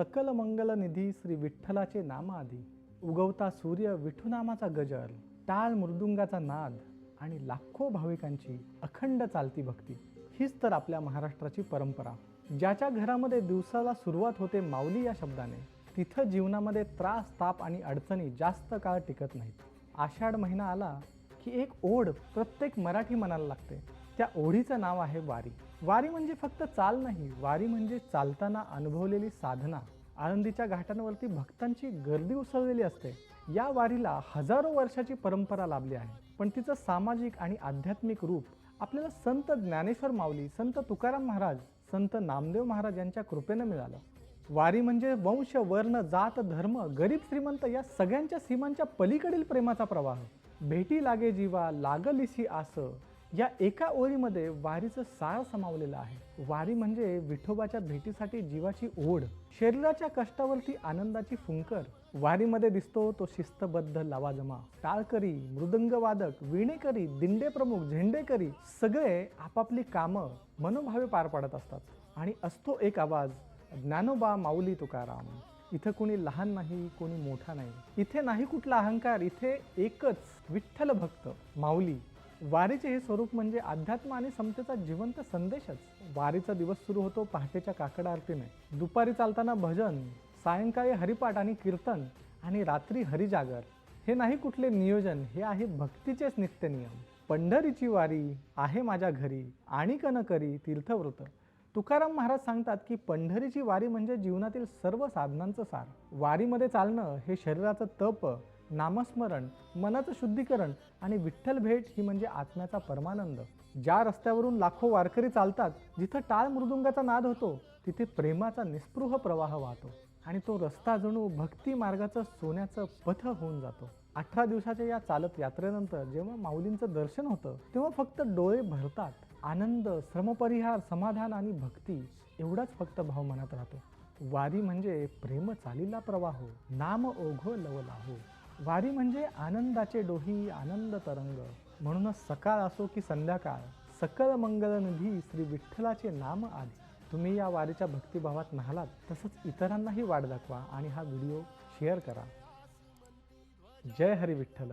सकल मंगल निधी श्री विठ्ठलाचे नामाआधी उगवता सूर्य विठुनामाचा गजर टाळ मृदुंगाचा नाद आणि लाखो भाविकांची अखंड चालती भक्ती. हीच तर आपल्या महाराष्ट्राची परंपरा. ज्याच्या घरामध्ये दिवसाला सुरुवात होते माऊली या शब्दाने तिथं जीवनामध्ये त्रास ताप आणि अडचणी जास्त काळ टिकत नाहीत. आषाढ महिना आला की एक ओढ प्रत्येक मराठी मनाला लागते. त्या ओढीचं नाव आहे वारी. वारी म्हणजे फक्त चाल नाही वारी म्हणजे चालताना अनुभवलेली साधना. आळंदीच्या घाटांवरती भक्तांची गर्दी उसळलेली असते. या वारीला हजारो वर्षाची परंपरा लाभली आहे. पण तिचं सामाजिक आणि आध्यात्मिक रूप आपल्याला संत ज्ञानेश्वर माऊली संत तुकाराम महाराज संत नामदेव महाराज यांच्या कृपेनं मिळालं. वारी म्हणजे वंश वर्ण जात धर्म गरीब श्रीमंत या सगळ्यांच्या सीमांच्या पलीकडील प्रेमाचा प्रवाह. भेटी लागे जीवा लागलिसी आस. या एका ओळीमध्ये वारीचं सार समावलेलं आहे. वारी म्हणजे विठोबाच्या भेटीसाठी जीवाची ओढ शरीराच्या कष्टावरती आनंदाची फुंकर. वारीमध्ये दिसतो तो शिस्तबद्ध लवाजमा टाळकरी मृदंगवादक विणेकरी दिंडे प्रमुख झेंडेकरी सगळे आपापली कामं मनोभावे पार पाडत असतात. आणि असतो एक आवाज ज्ञानोबा माऊली तुकाराम. इथं कोणी लहान नाही कोणी मोठा नाही. इथे नाही कुठला अहंकार इथे एकच विठ्ठल भक्त माऊली. वारीचे हे स्वरूप म्हणजे अध्यात्म आणि समतेचा जिवंत संदेशच. वारीचा दिवस सुरू होतो पहाटेच्या काकड आरतीने. दुपारी चालताना भजन सायंकाळी हरिपाठ आणि कीर्तन आणि रात्री हरिजागर. हे नाही कुठले नियोजन हे आहे भक्तीचेच नित्यनियम पंढरीची वारी आहे माझ्या घरी आणि कन करी तीर्थव्रत. तुकाराम महाराज सांगतात की पंढरीची वारी म्हणजे जीवनातील सर्व साधनांचं सार. वारीमध्ये चालणं हे शरीराचं तप नामस्मरण मनाचं शुद्धीकरण आणि विठ्ठल भेट ही म्हणजे आत्म्याचा परमानंद. ज्या रस्त्यावरून लाखो वारकरी चालतात जिथं टाळ मृदुंगाचा नाद होतो तिथे प्रेमाचा निस्पृह प्रवाह वाहतो आणि तो रस्ता जणू भक्ती मार्गाचं सोन्याचं पथ होऊन जातो. अठरा दिवसाच्या या चालत यात्रेनंतर जेव्हा माऊलींचं दर्शन होतं तेव्हा फक्त डोळे भरतात. आनंद श्रमपरिहार समाधान आणि भक्ती एवढाच फक्त भाव मनात राहतो. वारी म्हणजे प्रेम चालीला प्रवाहो हो, नाम ओघो लवलाहो वारी म्हणजे आनंदाचे डोही आनंद तरंग. म्हणूनच सकाळ असो की संध्याकाळ सकल मंगल निधी श्री विठ्ठलाचे नाम आधी तुम्ही या वारीच्या भक्तिभावात न्हालात तसंच इतरांनाही वाट दाखवा आणि हा व्हिडिओ शेअर करा. जय हरी विठ्ठल.